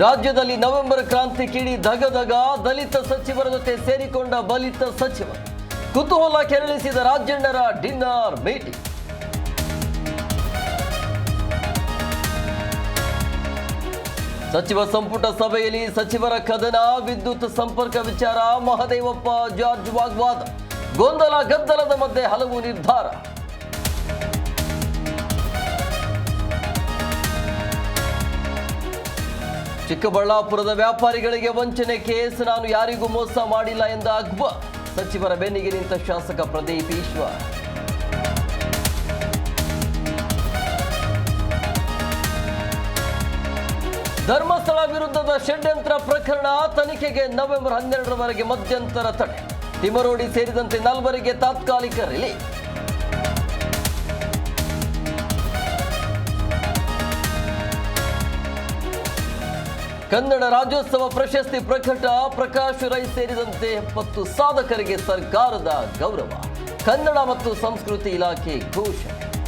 ರಾಜ್ಯದಲ್ಲಿ ನವೆಂಬರ್ ಕ್ರಾಂತಿ ಕಿಡಿ ಧಗಧಗ ದಲಿತ ಸಚಿವರ ಜೊತೆ ಸೇರಿಕೊಂಡ ಬಲಿತ ಸಚಿವ. ಕುತೂಹಲ ಕೆರಳಿಸಿದ ರಾಜ್ಯಂಡರ ಡಿನ್ನರ್ ಮೀಟಿಂಗ್. ಸಚಿವ ಸಂಪುಟ ಸಭೆಯಲ್ಲಿ ಸಚಿವರ ಕದನ, ವಿದ್ಯುತ್ ಸಂಪರ್ಕ ವಿಚಾರ, ಮಹದೇವಪ್ಪ, ಜಾರ್ಜ್ ವಾಗ್ವಾದ, ಗೊಂದಲ ಗದ್ದಲದ ಮಧ್ಯೆ ಹಲವು ನಿರ್ಧಾರ. ಚಿಕ್ಕಬಳ್ಳಾಪುರದ ವ್ಯಾಪಾರಿಗಳಿಗೆ ವಂಚನೆ ಕೇಸ್, ನಾನು ಯಾರಿಗೂ ಮೋಸ ಮಾಡಿಲ್ಲ ಎಂದ ಅಕ್ಬರ್ ಸಚಿವರ ಬೆನ್ನಿಗೆ ನಿಂತ ಶಾಸಕ ಪ್ರದೀಪ್ ಈಶ್ವರ್. ಧರ್ಮಸ್ಥಳ ವಿರುದ್ಧದ ಷಡ್ಯಂತ್ರ ಪ್ರಕರಣ ತನಿಖೆಗೆ ನವೆಂಬರ್ ಹನ್ನೆರಡರವರೆಗೆ ಮಧ್ಯಂತರ ತಡೆ. ತಿಮರೋಡಿ ಸೇರಿದಂತೆ ನಾಲ್ವರಿಗೆ ತಾತ್ಕಾಲಿಕ ರಿಲೀಫ್. ಕನ್ನಡ ರಾಜ್ಯೋತ್ಸವ ಪ್ರಶಸ್ತಿ ಪ್ರಕಟ ಪ್ರಕಾಶ್ ರೈ ಸೇರಿದಂತೆ ಎಪ್ಪತ್ತು ಸಾಧಕರಿಗೆ ಸರ್ಕಾರದ ಗೌರವ. ಕನ್ನಡ ಮತ್ತು ಸಂಸ್ಕೃತಿ ಇಲಾಖೆ ಘೋಷಣೆ.